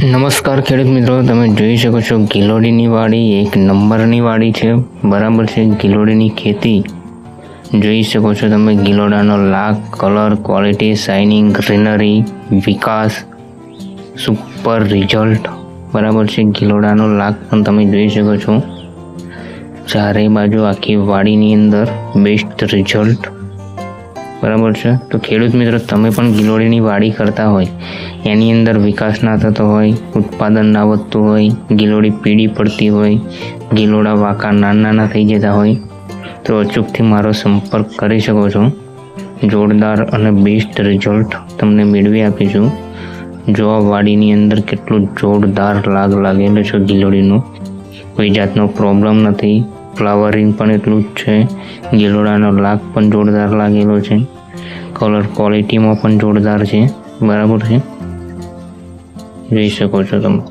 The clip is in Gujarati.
નમસ્કાર ખેડૂત મિત્રો, તમે જોઈ શકો છો ગિલોડીની વાડી એક નંબરની વાડી છે. બરાબર છે, ગિલોડીની ખેતી જોઈ શકો છો તમે. ગિલોડાનો લાગ કલર, ક્વોલિટી શાઇનિંગ ગ્રીનરી, વિકાસ, સુપર રિઝલ્ટ. બરાબર છે, ગિલોડાનો લાગ પણ તમે જોઈ શકો છો. ચારે બાજુ આખી વાડીની અંદર બેસ્ટ રિઝલ્ટ. બરાબર છે? તો ખેડૂત મિત્રો, તમે પણ ગિલોડીની વાડી કરતા હોય, એની અંદર વિકાસ ના થતો હોય, ઉત્પાદન ના વધતું હોય, ગિલોડી પીળી પડતી હોય, ગિલોડા વાંકા નાના નાના થઈ જતા હોય, તો અચૂકથી મારો સંપર્ક કરી શકો છો. જોરદાર અને બેસ્ટ રિઝલ્ટ તમને મેળવી આપીશું. જો આ વાડીની અંદર કેટલું જોરદાર લાગ લાગેલો છે ગિલોડીનો, કોઈ જાતનો પ્રોબ્લેમ નથી. ફ્લાવરિંગ પણ એટલું જ છે. ગેલોડાનો લાગ પણ જોરદાર લાગેલો છે. કલર ક્વોલિટીમાં પણ જોરદાર છે. બરાબર છે? જોઈ શકો છો તમે.